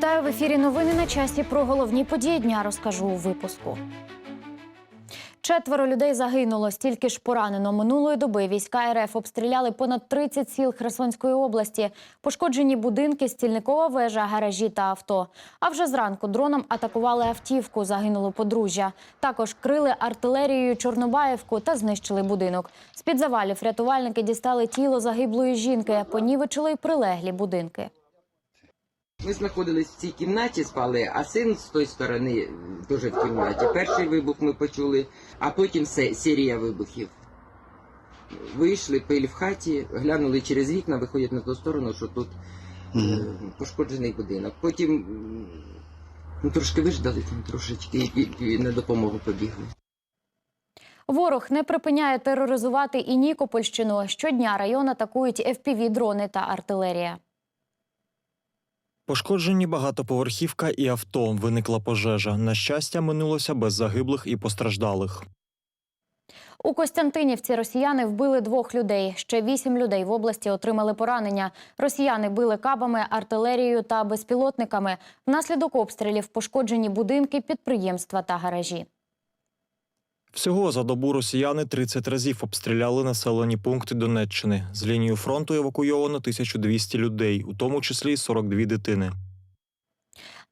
Вітаю в ефірі. Новини на часі. Про головні події дня розкажу у випуску. Четверо людей загинуло, стільки ж поранено. Минулої доби війська РФ обстріляли понад 30 сіл Херсонської області. Пошкоджені будинки, стільникова вежа, гаражі та авто. А вже зранку дроном атакували автівку. Загинуло подружжя. Також крили артилерією Чорнобаївку та знищили будинок. З під завалів рятувальники дістали тіло загиблої жінки, понівечили й прилеглі будинки. Ми знаходились в цій кімнаті, спали, а син з тої сторони теж в кімнаті. Перший вибух ми почули, а потім се- серія вибухів. Вийшли, пиль в хаті, глянули через вікна, виходять на ту сторону, що тут е, пошкоджений будинок. Потім ну, трошки виждали там трошечки і, і, і на допомогу побігли. Ворог не припиняє тероризувати і Нікопольщину. Щодня район атакують FPV-дрони та артилерія. Пошкоджені багатоповерхівка і авто. Виникла пожежа. На щастя, минулося без загиблих і постраждалих. У Костянтинівці росіяни вбили двох людей. Ще вісім людей в області отримали поранення. Росіяни били кабами, артилерією та безпілотниками. Внаслідок обстрілів пошкоджені будинки, підприємства та гаражі. Всього за добу росіяни 30 разів обстріляли населені пункти Донеччини. З лінії фронту евакуйовано 1200 людей, у тому числі й 42 дитини.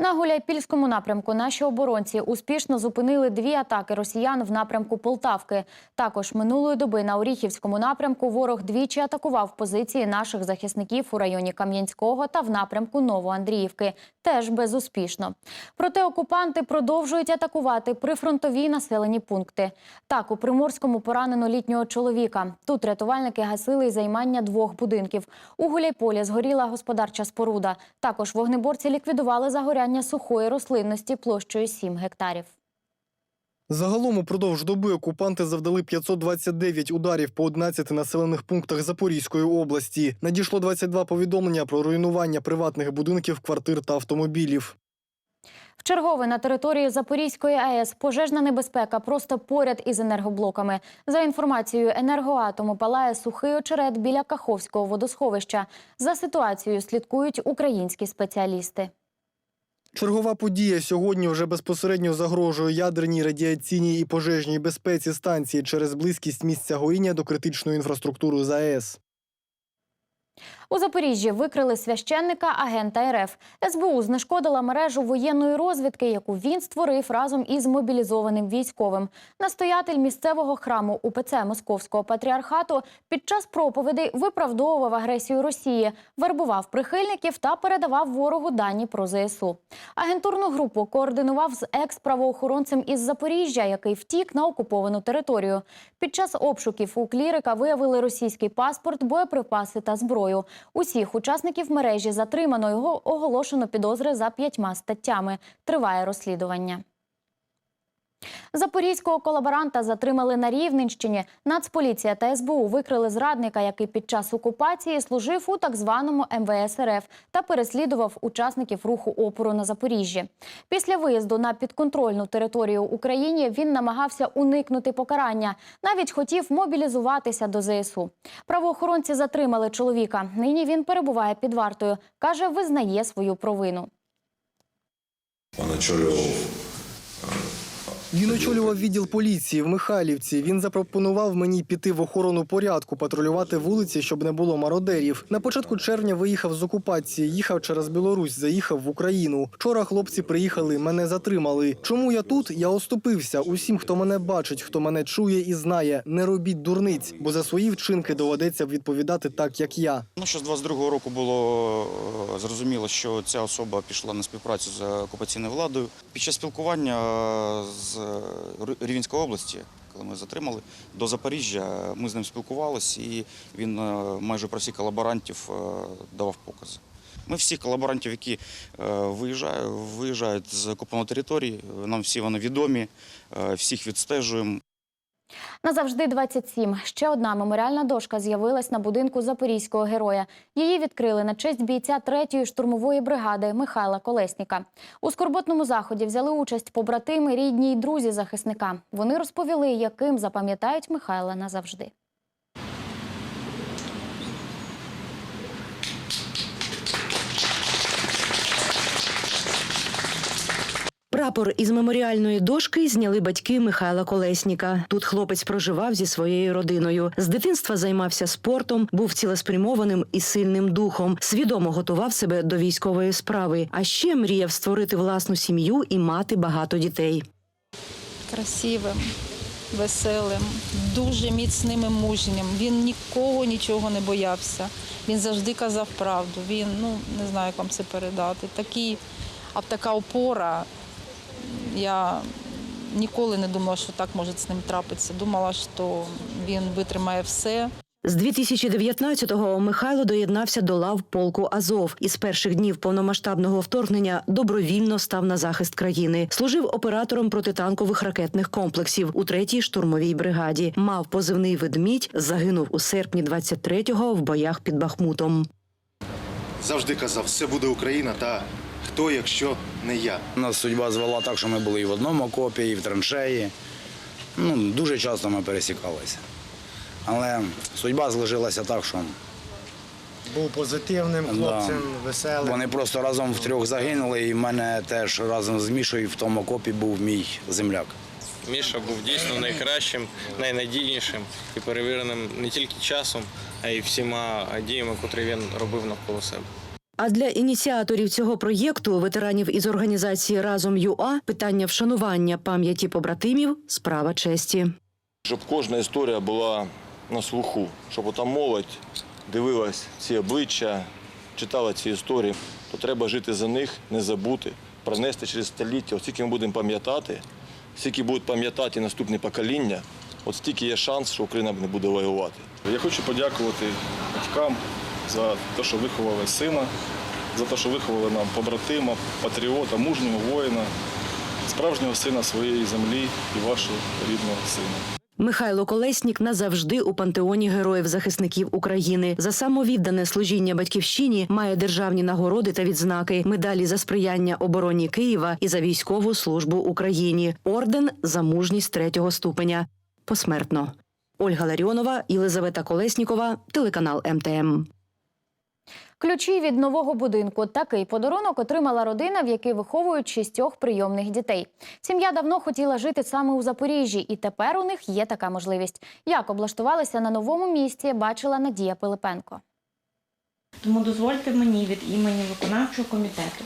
На Гуляйпільському напрямку наші оборонці успішно зупинили дві атаки росіян в напрямку Полтавки. Також минулої доби на Оріхівському напрямку ворог двічі атакував позиції наших захисників у районі Кам'янського та в напрямку Новоандріївки. Теж безуспішно. Проте окупанти продовжують атакувати прифронтові населені пункти. Так, у Приморському поранено літнього чоловіка. Тут рятувальники гасили й займання двох будинків. У Гуляйполі згоріла господарча споруда. Також вогнеборці ліквідували загоряння сухої рослинності площею 7 гектарів. Загалом упродовж доби окупанти завдали 529 ударів по 11 населених пунктах Запорізької області. Надійшло 22 повідомлення про руйнування приватних будинків, квартир та автомобілів. Вчергове на території Запорізької АЕС пожежна небезпека просто поряд із енергоблоками. За інформацією енергоатому палає сухий очерет біля Каховського водосховища. За ситуацією слідкують українські спеціалісти. Чергова подія сьогодні вже безпосередньо загрожує ядерній, радіаційній і пожежній безпеці станції через близькість місця горіння до критичної інфраструктури ЗАЕС. У Запоріжжі викрили священника агента РФ. СБУ знешкодила мережу воєнної розвідки, яку він створив разом із мобілізованим військовим. Настоятель місцевого храму УПЦ Московського патріархату під час проповідей виправдовував агресію Росії, вербував прихильників та передавав ворогу дані про ЗСУ. Агентурну групу координував з екс-правоохоронцем із Запоріжжя, який втік на окуповану територію. Під час обшуків у клірика виявили російський паспорт, боєприпаси та зброю. Усіх учасників мережі затримано його оголошено підозри за п'ятьма статтями. Триває розслідування. Запорізького колаборанта затримали на Рівненщині. Нацполіція та СБУ викрили зрадника, який під час окупації служив у так званому МВС РФ та переслідував учасників руху опору на Запоріжжі. Після виїзду на підконтрольну територію України він намагався уникнути покарання. Навіть хотів мобілізуватися до ЗСУ. Правоохоронці затримали чоловіка. Нині він перебуває під вартою. каже, визнає свою провину. Он очолював Він очолював відділ поліції в Михайлівці. Він запропонував мені піти в охорону порядку, патрулювати вулиці, щоб не було мародерів. На початку червня виїхав з окупації, їхав через Білорусь, заїхав в Україну. Вчора хлопці приїхали, мене затримали. Чому я тут? Я оступився. Усім, хто мене бачить, хто мене чує і знає, не робіть дурниць, бо за свої вчинки доведеться відповідати так, як я. Ну, що з 22-го року було е, зрозуміло, що ця особа пішла на співпрацю з окупаційною владою. Під час спілкування е, з Р- Рівненської області, коли ми затримали, до Запоріжжя, ми з ним спілкувалися, і він е, майже про всіх колаборантів е, давав покази. Ми всіх колаборантів, які е, виїжджають, виїжджають з окупованої території, нам всі вони відомі, е, всіх відстежуємо. Назавжди 27. Ще одна меморіальна дошка з'явилась на будинку запорізького героя. Її відкрили на честь бійця 3-ї штурмової бригади Михайла Колесніка. У скорботному заході взяли участь побратими, рідні й друзі захисника. Вони розповіли, яким запам'ятають Михайла назавжди. Прапор із меморіальної дошки зняли батьки Михайла Колесніка. Тут хлопець проживав зі своєю родиною. З дитинства займався спортом, був цілеспрямованим і сильним духом, свідомо готував себе до військової справи. А ще мріяв створити власну сім'ю і мати багато дітей. красивим, веселим, дуже міцним і мужнім. Він нікого нічого не боявся. Він завжди казав правду. Він, ну не знаю, як вам це передати. Такий, а така опора. Я ніколи не думала, що так може з ним трапитися. Думала, що він витримає все. З 2019-го Михайло доєднався до лав полку Азов і з перших днів повномасштабного вторгнення добровільно став на захист країни. Служив оператором протитанкових ракетних комплексів у третій штурмовій бригаді. Мав позивний ведмідь, загинув у серпні 23-го в боях під Бахмутом. завжди казав, все буде Україна, та хто, якщо не я. Нас судьба звела так, що ми були і в одному окопі, і в траншеї. Ну, дуже часто ми пересікалися. Але судьба зложилася так, що Був позитивним хлопцем, веселим. вони просто разом втрьох загинули, і в мене теж разом з Мішою в тому окопі був мій земляк. Міша був дійсно найкращим, найнадійнішим і перевіреним не тільки часом, а й всіма діями, котрі він робив навколо себе. А для ініціаторів цього проєкту, ветеранів із організації Разом ЮА, питання вшанування пам'яті побратимів справа честі. Щоб кожна історія була на слуху, щоб ота молодь дивилась ці обличчя, читала ці історії, то треба жити за них, не забути, пронести через століття. От ми будемо пам'ятати, стільки будуть пам'ятати наступні покоління, от стільки є шанс, що Україна не буде воювати. Я хочу подякувати батькам за те, що виховали сина, за те, що виховали нам побратима, патріота, мужнього воїна, справжнього сина своєї землі і вашого рідного сина. Михайло Колеснік назавжди у пантеоні героїв-захисників України. За самовіддане служіння батьківщині має державні нагороди та відзнаки, медалі за сприяння обороні Києва і за військову службу Україні. Орден за мужність третього ступеня. Посмертно. Ольга Ларіонова, Єлизавета Колеснікова, телеканал МТМ. Ключі від нового будинку. Такий подарунок отримала родина, в якій виховують шістьох прийомних дітей. Сім'я давно хотіла жити саме у Запоріжжі, і тепер у них є така можливість. Як облаштувалися на новому місці, бачила Надія Пилипенко. Тому дозвольте мені від імені виконавчого комітету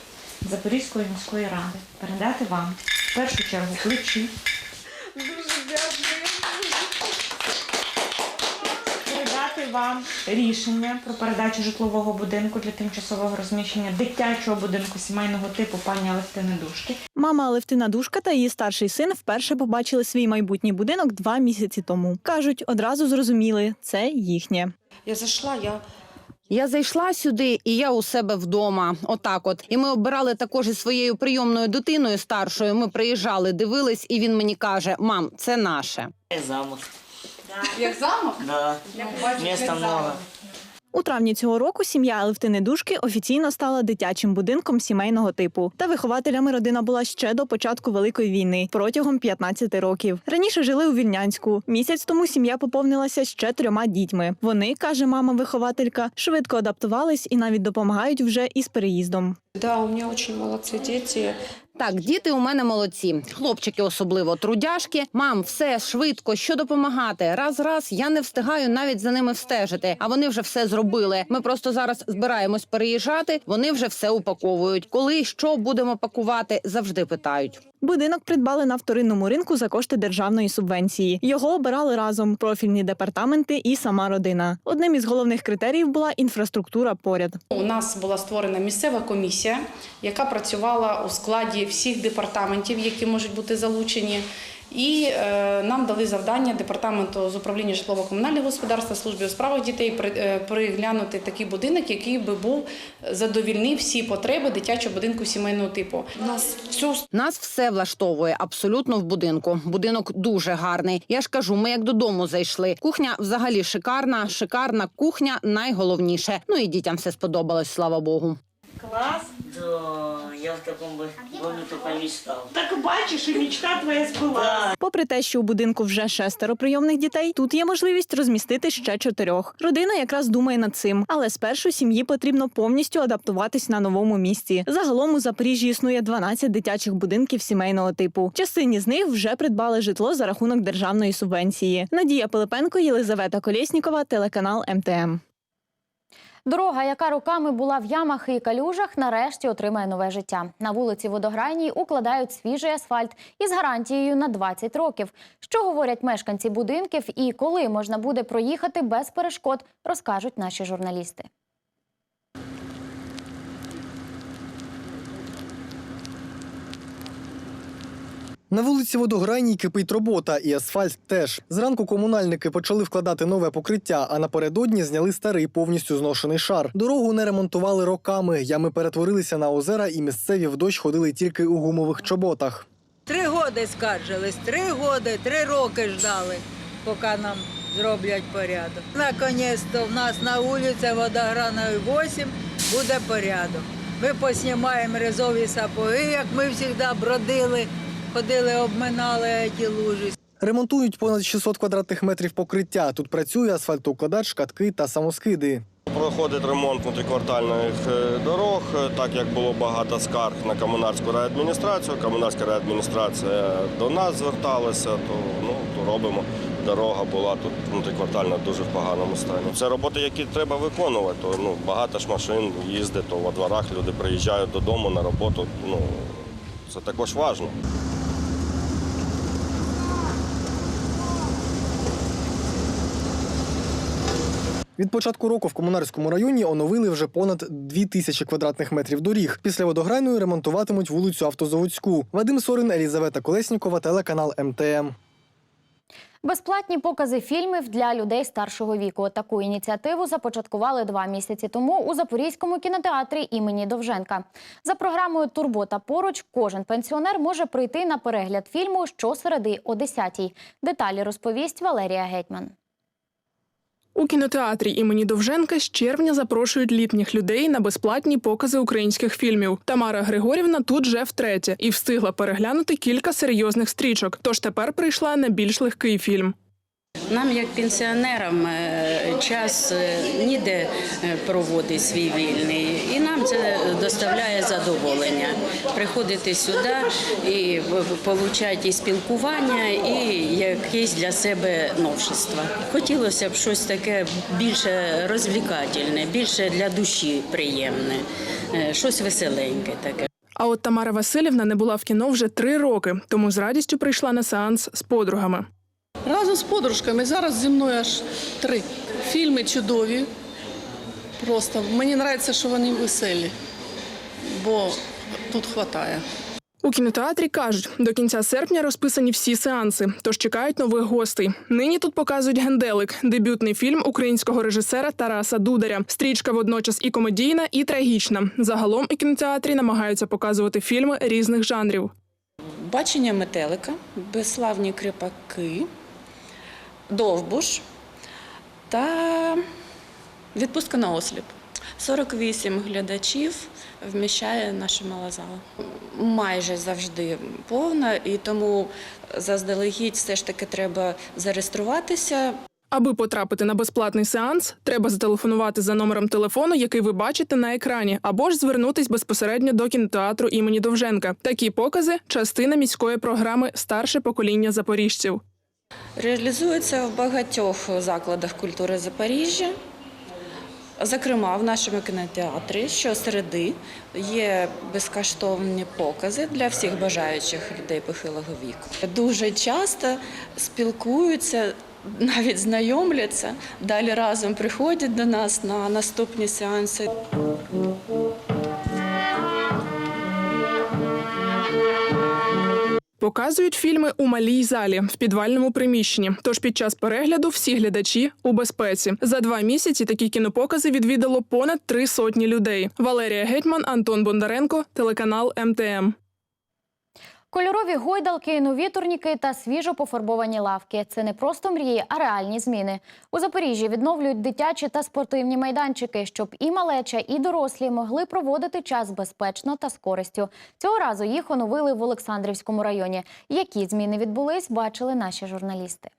Запорізької міської ради передати вам в першу чергу ключі. Передати вам рішення про передачу житлового будинку для тимчасового розміщення дитячого будинку сімейного типу пані Алевтини Душки. Мама Алевтина Душка та її старший син вперше побачили свій майбутній будинок два місяці тому. Кажуть, одразу зрозуміли, це їхнє. Я зайшла, я Я зайшла сюди, і я у себе вдома. Отак, от. І ми обирали також із своєю прийомною дитиною старшою. Ми приїжджали, дивились, і він мені каже: Мам, це наше. Замок. Як замок? Да. Міста много. У травні цього року сім'я Алевтини Душки офіційно стала дитячим будинком сімейного типу. Та вихователями родина була ще до початку великої війни протягом 15 років. Раніше жили у Вільнянську. Місяць тому сім'я поповнилася ще трьома дітьми. Вони каже мама-вихователька, швидко адаптувались і навіть допомагають вже із переїздом. Да, у мене дуже молодці діти. Так, діти у мене молодці, хлопчики особливо трудяшки. Мам, все швидко, що допомагати. Раз, раз я не встигаю навіть за ними встежити. А вони вже все зробили. Ми просто зараз збираємось переїжджати. Вони вже все упаковують. Коли що будемо пакувати, завжди питають. Будинок придбали на вторинному ринку за кошти державної субвенції. Його обирали разом профільні департаменти і сама родина. Одним із головних критеріїв була інфраструктура поряд. У нас була створена місцева комісія, яка працювала у складі всіх департаментів, які можуть бути залучені. І е, нам дали завдання департаменту з управління житлово-комунального господарства, служби у справах дітей при, е, приглянути такий будинок, який би був задовільнив всі потреби дитячого будинку сімейного типу. У нас всю Нас все влаштовує абсолютно в будинку. Будинок дуже гарний. Я ж кажу, ми як додому зайшли. Кухня взагалі шикарна, шикарна кухня найголовніше. Ну і дітям все сподобалось, слава Богу. Клас. Доня. я в такому домі тільки мечтав. Так бачиш, і мечта твоя збулася. Попри те, що у будинку вже шестеро прийомних дітей, тут є можливість розмістити ще чотирьох. Родина якраз думає над цим, але спершу сім'ї потрібно повністю адаптуватись на новому місці. Загалом у Запоріжжі існує 12 дитячих будинків сімейного типу. Частині з них вже придбали житло за рахунок державної субвенції. Надія Пилипенко, Єлизавета Колєснікова, телеканал МТМ. Дорога, яка роками була в ямах і калюжах, нарешті отримає нове життя. На вулиці Водограйній укладають свіжий асфальт із гарантією на 20 років. Що говорять мешканці будинків і коли можна буде проїхати без перешкод, розкажуть наші журналісти. На вулиці Водограйній кипить робота, і асфальт теж. Зранку комунальники почали вкладати нове покриття, а напередодні зняли старий повністю зношений шар. Дорогу не ремонтували роками. Ями перетворилися на озера, і місцеві в дощ ходили тільки у гумових чоботах. Три роки скаржились, три роки, три роки ждали, поки нам зроблять порядок. Наконець-то в нас на вулиці Водограної 8 буде порядок. Ми поснімаємо резові сапоги, як ми завжди бродили, ходили, обминали ті лужі. Ремонтують понад 600 квадратних метрів покриття. Тут працює асфальтоукладач, катки та самоскиди. Проходить ремонт внутріквартальних е, дорог, е, так як було багато скарг на комунальську райадміністрацію. Комунальська райадміністрація до нас зверталася, то, ну, то робимо. Дорога була тут внутріквартальна дуже в поганому стані. Це роботи, які треба виконувати. То, ну, багато ж машин їздить, то во дворах люди приїжджають додому на роботу. Ну, це також важливо. Від початку року в комунарському районі оновили вже понад 2 тисячі квадратних метрів доріг. Після водограйної ремонтуватимуть вулицю Автозаводську. Вадим Сорин, Елізавета Колеснікова, телеканал МТМ. Безплатні покази фільмів для людей старшого віку. Таку ініціативу започаткували два місяці тому у Запорізькому кінотеатрі імені Довженка. За програмою Турбота поруч кожен пенсіонер може прийти на перегляд фільму щосереди о 10-й. Деталі розповість Валерія Гетьман. У кінотеатрі імені Довженка з червня запрошують літніх людей на безплатні покази українських фільмів. Тамара Григорівна тут вже втретє і встигла переглянути кілька серйозних стрічок. Тож тепер прийшла на більш легкий фільм. Нам, як пенсіонерам, е, час е, ніде е, проводить свій вільний, і нам це доставляє задоволення. Приходити сюди і отримати і спілкування, і якесь для себе новшество. Хотілося б щось таке більше розвлікательне, більше для душі приємне, щось веселеньке таке. А от Тамара Васильівна не була в кіно вже три роки, тому з радістю прийшла на сеанс з подругами. Разом з подружками зараз зі мною аж три фільми чудові. Просто мені подобається, що вони веселі, бо тут вистачає. У кінотеатрі кажуть, до кінця серпня розписані всі сеанси, тож чекають нових гостей. Нині тут показують генделик, дебютний фільм українського режисера Тараса Дударя. Стрічка водночас і комедійна, і трагічна. Загалом у кінотеатрі намагаються показувати фільми різних жанрів. Бачення метелика, безславні кріпаки, довбуш та відпустка на осліп. 48 глядачів вміщає наша мала зала. Майже завжди повна, і тому заздалегідь все ж таки треба зареєструватися. Аби потрапити на безплатний сеанс, треба зателефонувати за номером телефону, який ви бачите на екрані, або ж звернутись безпосередньо до кінотеатру імені Довженка. Такі покази частина міської програми Старше покоління запоріжців. Реалізується в багатьох закладах культури Запоріжжя. Зокрема, в нашому кінотеатрі щосереди є безкоштовні покази для всіх бажаючих людей похилого віку. Дуже часто спілкуються, навіть знайомляться, далі разом приходять до нас на наступні сеанси. Показують фільми у малій залі в підвальному приміщенні. Тож під час перегляду всі глядачі у безпеці. За два місяці такі кінопокази відвідало понад три сотні людей. Валерія Гетьман, Антон Бондаренко, телеканал МТМ. Кольорові гойдалки, нові турніки та свіжо пофарбовані лавки це не просто мрії, а реальні зміни. У Запоріжжі відновлюють дитячі та спортивні майданчики, щоб і малеча, і дорослі могли проводити час безпечно та з користю. Цього разу їх оновили в Олександрівському районі. Які зміни відбулись, бачили наші журналісти.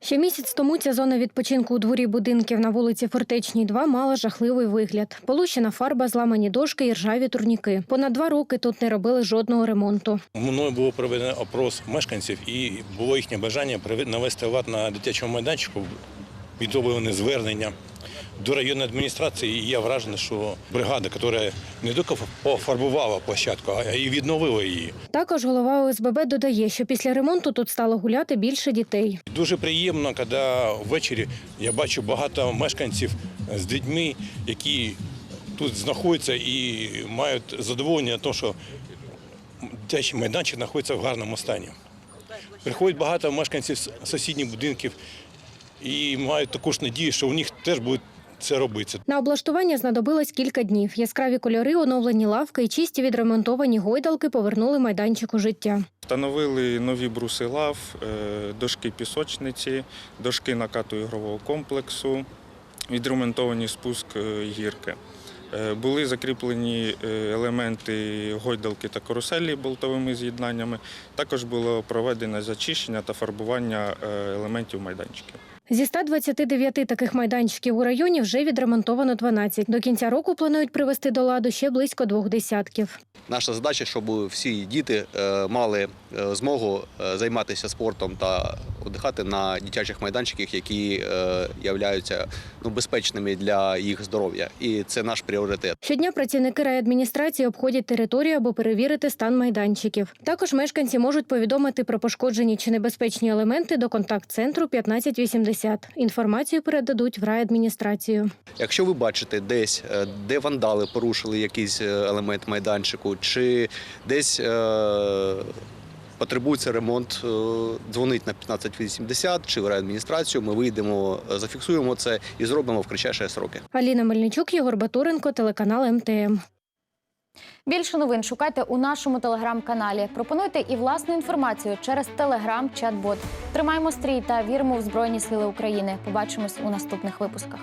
Ще місяць тому ця зона відпочинку у дворі будинків на вулиці Фортечній 2 мала жахливий вигляд. Полущена фарба, зламані дошки і ржаві турніки. Понад два роки тут не робили жодного ремонту. Мною було проведено опрос мешканців, і було їхнє бажання навести лад на дитячому майданчику. Відробили звернення до районної адміністрації. І я вражений, що бригада, яка не тільки пофарбувала площадку, а й відновила її. Також голова ОСББ додає, що після ремонту тут стало гуляти більше дітей. Дуже приємно, коли ввечері я бачу багато мешканців з дітьми, які тут знаходяться і мають задоволення, того, що дитячий майданчик знаходиться в гарному стані. Приходять багато мешканців з сусідніх будинків і мають також надію, що у них теж буде це робитися. На облаштування знадобилось кілька днів. Яскраві кольори, оновлені лавки і чисті відремонтовані гойдалки повернули майданчику життя. Встановили нові бруси лав, е, дошки пісочниці, дошки накату ігрового комплексу, відремонтовані спуск е, гірки. Е, Були закріплені елементи гойдалки та каруселі болтовими з'єднаннями. Також було проведено зачищення та фарбування елементів майданчиків. Зі 129 таких майданчиків у районі вже відремонтовано 12. До кінця року планують привести до ладу ще близько двох десятків. Наша задача, щоб всі діти е, мали е, змогу е, займатися спортом та віддихати на дитячих майданчиках, які е, являються ну, безпечними для їх здоров'я. І це наш пріоритет. Щодня працівники райадміністрації обходять територію, аби перевірити стан майданчиків. Також мешканці можуть повідомити про пошкоджені чи небезпечні елементи до контакт-центру 1580. Інформацію передадуть в райадміністрацію. Якщо ви бачите десь, е, де вандали порушили якийсь е, елемент майданчику, чи десь е, потребується ремонт, е, дзвонить на 1580 чи в райадміністрацію. Ми вийдемо, е, зафіксуємо це і зробимо в кратчайші сроки. Аліна Мельничук, Єгор Батуренко, телеканал МТМ. Більше новин шукайте у нашому телеграм-каналі. Пропонуйте і власну інформацію через телеграм-чат-бот. Тримаємо стрій та віримо в Збройні Сили України. Побачимось у наступних випусках.